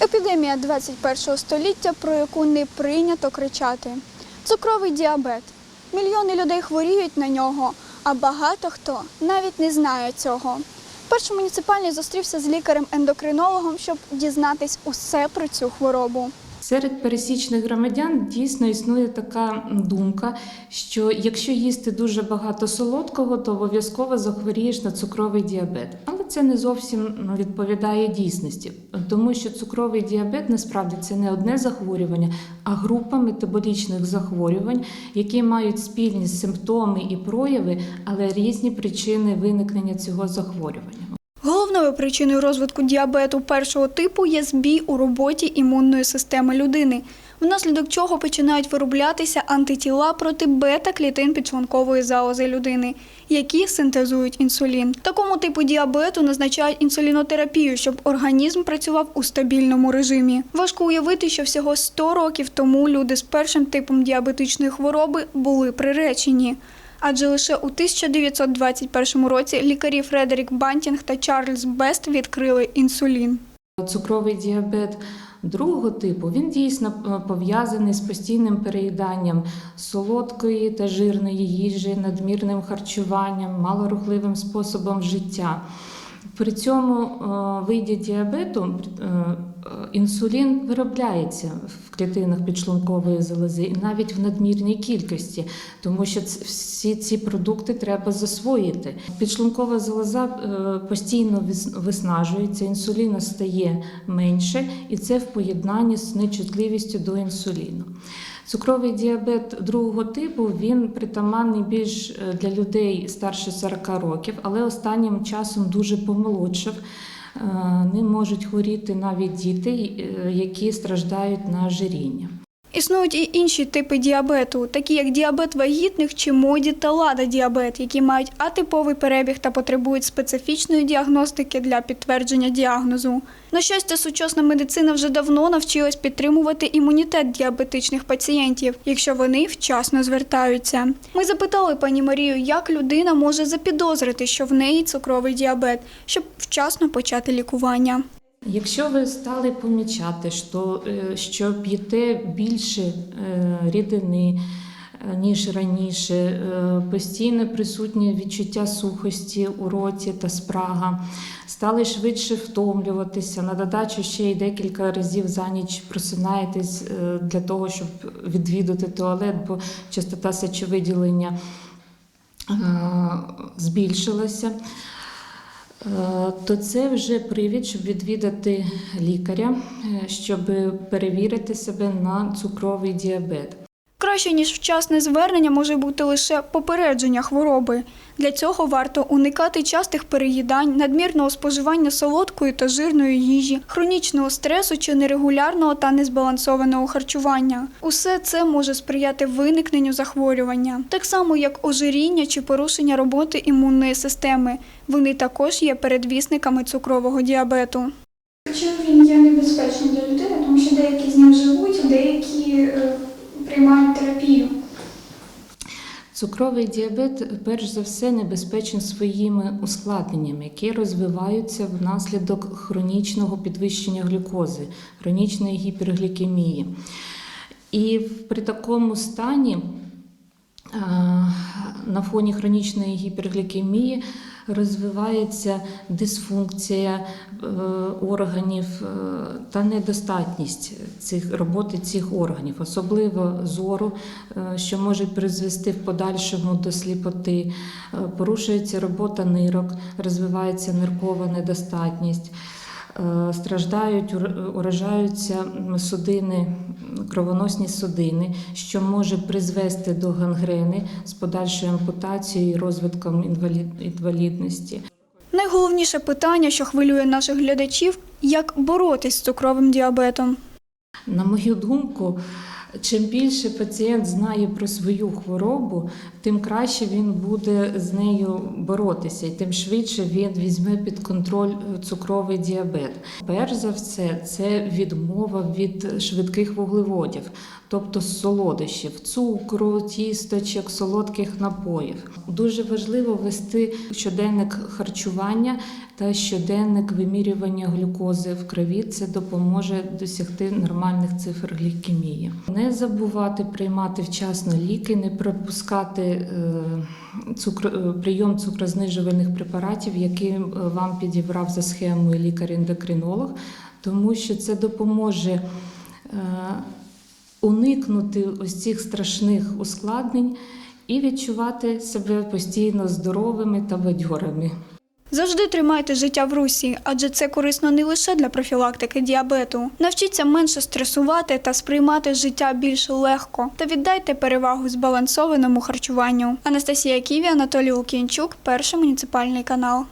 Епідемія 21 століття, про яку не прийнято кричати. Цукровий діабет. Мільйони людей хворіють на нього, а багато хто навіть не знає цього. Перший муніципальний зустрівся з лікарем-ендокринологом, щоб дізнатись усе про цю хворобу. Серед пересічних громадян дійсно існує така думка, що якщо їсти дуже багато солодкого, то обов'язково захворієш на цукровий діабет. Але це не зовсім відповідає дійсності, тому що цукровий діабет насправді це не одне захворювання, а група метаболічних захворювань, які мають спільні симптоми і прояви, але різні причини виникнення цього захворювання. Головною причиною розвитку діабету першого типу є збій у роботі імунної системи людини, внаслідок чого починають вироблятися антитіла проти бета-клітин підшлункової залози людини, які синтезують інсулін. Такому типу діабету назначають інсулінотерапію, щоб організм працював у стабільному режимі. Важко уявити, що всього 100 років тому люди з першим типом діабетичної хвороби були приречені. Адже лише у 1921 році лікарі Фредерік Бантінг та Чарльз Бест відкрили інсулін. Цукровий діабет другого типу він дійсно е, пов'язаний з постійним переїданням солодкої та жирної їжі, надмірним харчуванням, малорухливим способом життя. При цьому е, виді діабету е, інсулін виробляється в клітинах підшлункової залози і навіть в надмірній кількості, тому що всі ці продукти треба засвоїти. Підшлункова залоза е, постійно вис- виснажується, інсуліну стає менше, і це в поєднанні з нечутливістю до інсуліну. Цукровий діабет другого типу він притаманний більш е, для людей старше 40 років, але останнім часом дуже помолодшив. Е, Ним можуть хворіти навіть діти, е, які страждають на ожиріння. Існують і інші типи діабету, такі як діабет вагітних чи моді та лада діабет, які мають атиповий перебіг та потребують специфічної діагностики для підтвердження діагнозу. На щастя, сучасна медицина вже давно навчилась підтримувати імунітет діабетичних пацієнтів, якщо вони вчасно звертаються. Ми запитали пані Марію, як людина може запідозрити, що в неї цукровий діабет, щоб вчасно почати лікування. Якщо ви стали помічати, що, е, що п'єте більше е, рідини, е, ніж раніше, е, постійно присутнє відчуття сухості у роті та спрага, стали швидше втомлюватися, на додачу ще й декілька разів за ніч просинаєтесь для того, щоб відвідати туалет, бо частота сечовиділення збільшилася. Е, то це вже привід, щоб відвідати лікаря, е, щоб перевірити себе на цукровий діабет. Краще ніж вчасне звернення може бути лише попередження хвороби. Для цього варто уникати частих переїдань, надмірного споживання солодкої та жирної їжі, хронічного стресу чи нерегулярного та незбалансованого харчування. Усе це може сприяти виникненню захворювання, так само як ожиріння чи порушення роботи імунної системи. Вони також є передвісниками цукрового діабету. Чим він є небезпечним для людини, тому що деякі з ним живуть, деякі Цукровий діабет, перш за все, небезпечен своїми ускладненнями, які розвиваються внаслідок хронічного підвищення глюкози, хронічної гіперглікемії. І при такому стані на фоні хронічної гіперглікемії розвивається дисфункція е, органів е, та недостатність цих роботи цих органів, особливо зору, е, що може призвести в подальшому до сліпоти. Порушується робота нирок, розвивається ниркова недостатність. Е, Страждають, ур- уражаються судини, кровоносні судини, що може призвести до гангрени з подальшою ампутацією і розвитком інвалідності. Найголовніше питання, що хвилює наших глядачів, як боротись з цукровим діабетом. На мою думку, чим більше пацієнт знає про свою хворобу, тим краще він буде з нею боротися, і тим швидше він візьме під контроль е, цукровий діабет. Перш за все, це відмова від швидких вуглеводів, тобто солодощів, цукру, тісточок, солодких напоїв. Дуже важливо вести щоденник харчування та щоденник вимірювання глюкози в крові. Це допоможе досягти нормальних цифр глікемії. Не забувати приймати вчасно ліки, не пропускати е, цукро, е, прийом цукрознижувальних препаратів, які е, вам підібрав за схемою лікар-ендокринолог, тому що це допоможе. Уникнути ось цих страшних ускладнень і відчувати себе постійно здоровими та бадьорими. Завжди тримайте життя в русі, адже це корисно не лише для профілактики діабету. Навчіться менше стресувати та сприймати життя більш легко та віддайте перевагу збалансованому харчуванню. Анастасія Ківі, Анатолій Лук'янчук, перший муніципальний канал.